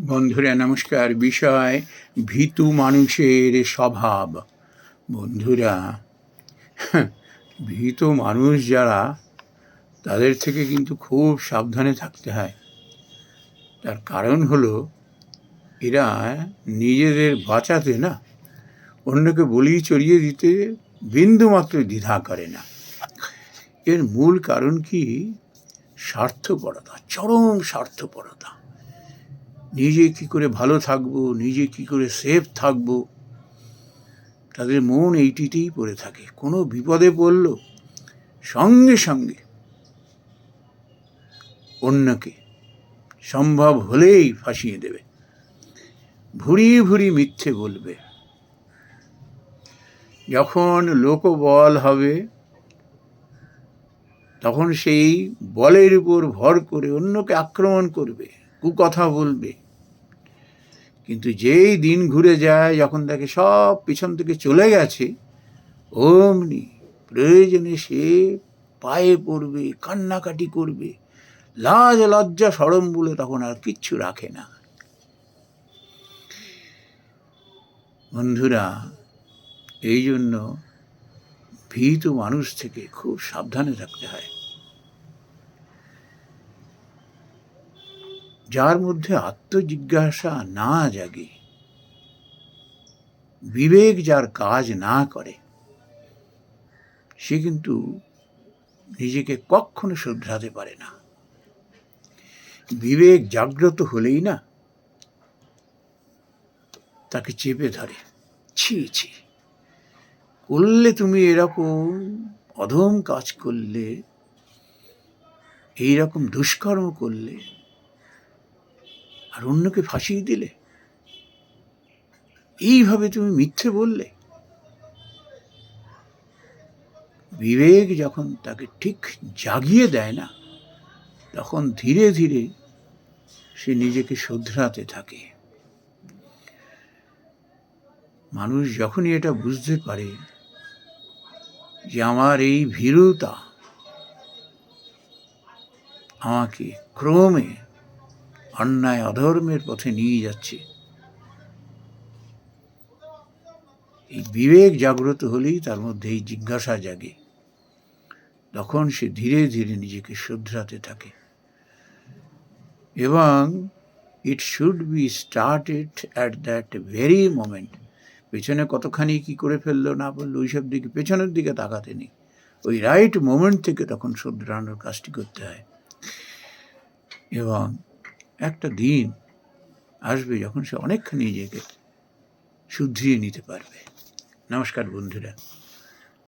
বন্ধুরা, নমস্কার। বিষয়, ভীতু মানুষের স্বভাব। বন্ধুরা, ভীত মানুষ যারা, তাদের থেকে কিন্তু খুব সাবধানে থাকতে হয়। তার কারণ হলো, এরা নিজেদের বাঁচাতে না, অন্যকে বলি চড়িয়ে দিতে বিন্দুমাত্র দ্বিধা করে না। এর মূল কারণ কি? স্বার্থপরতা, চরম স্বার্থপরতা। নিজে কি করে ভালো থাকব, নিজে কি করে সেফ থাকব, তাদের মন এইটিতেই পড়ে থাকে। কোনো বিপদে পড়ল, সঙ্গে সঙ্গে অন্যকে সম্ভব হলেই ফাঁসিয়ে দেবে। ভুরিয়ে ভুরি মিথ্যে বলবে। যখন লোকবল হবে, তখন সেই বলের উপর ভর করে অন্যকে আক্রমণ করবে, কুকথা বলবে। কিন্তু যেই দিন ঘুরে যায়, যখন তাকে সব পিছন থেকে চলে গেছে, অমনি প্রয়োজনে সে পায়ে পড়বে, কান্নাকাটি করবে, লাজ লজ্জা সরম বলে তখন আর কিচ্ছু রাখে না। বন্ধুরা, এই জন্য ভীত মানুষ থেকে খুব সাবধানে থাকতে হয়। যার মধ্যে আত্মজিজ্ঞাসা না জাগে, বিবেক যার কাজ না করে, সে কিন্তু নিজেকে কখনো শুধরাতে পারে না। বিবেক জাগ্রত হলেই না, তাকে চেপে ধরে। ছি ছি, করলে তুমি এরকম, অধম কাজ করলে, এইরকম দুষ্কর্ম করলে আর অন্যকে ফাঁসিয়ে দিলে? এইভাবে তুমি মিথ্যে বললে? বিবেক যখন তাকে ঠিক জাগিয়ে দেয় না, তখন ধীরে ধীরে সে নিজেকে শুধরাতে থাকে। মানুষ যখনই এটা বুঝতে পারে যে আমার এই ভীরুতা আমাকে ক্রমে অন্যায় অধর্মের পথে নিয়ে যাচ্ছে। এই বিবেক জাগ্রত হলেই তার মধ্যে এই জিজ্ঞাসা জাগে। তখন সে ধীরে ধীরে নিজেকে শুধরাতে থাকে। এবং it should be started at that very moment পেছনে কতখানি কি করে ফেলল না বলল, ওইসব দিকে, পেছনের দিকে তাকাতে নেই। ওই রাইট মোমেন্ট থেকে তখন শুধরানোর কাজটি করতে হয়। এবং একটা দিন আসবে যখন সে অনেকখানি নিজেকে শুদ্ধিয়ে নিতে পারবে। নমস্কার বন্ধুরা।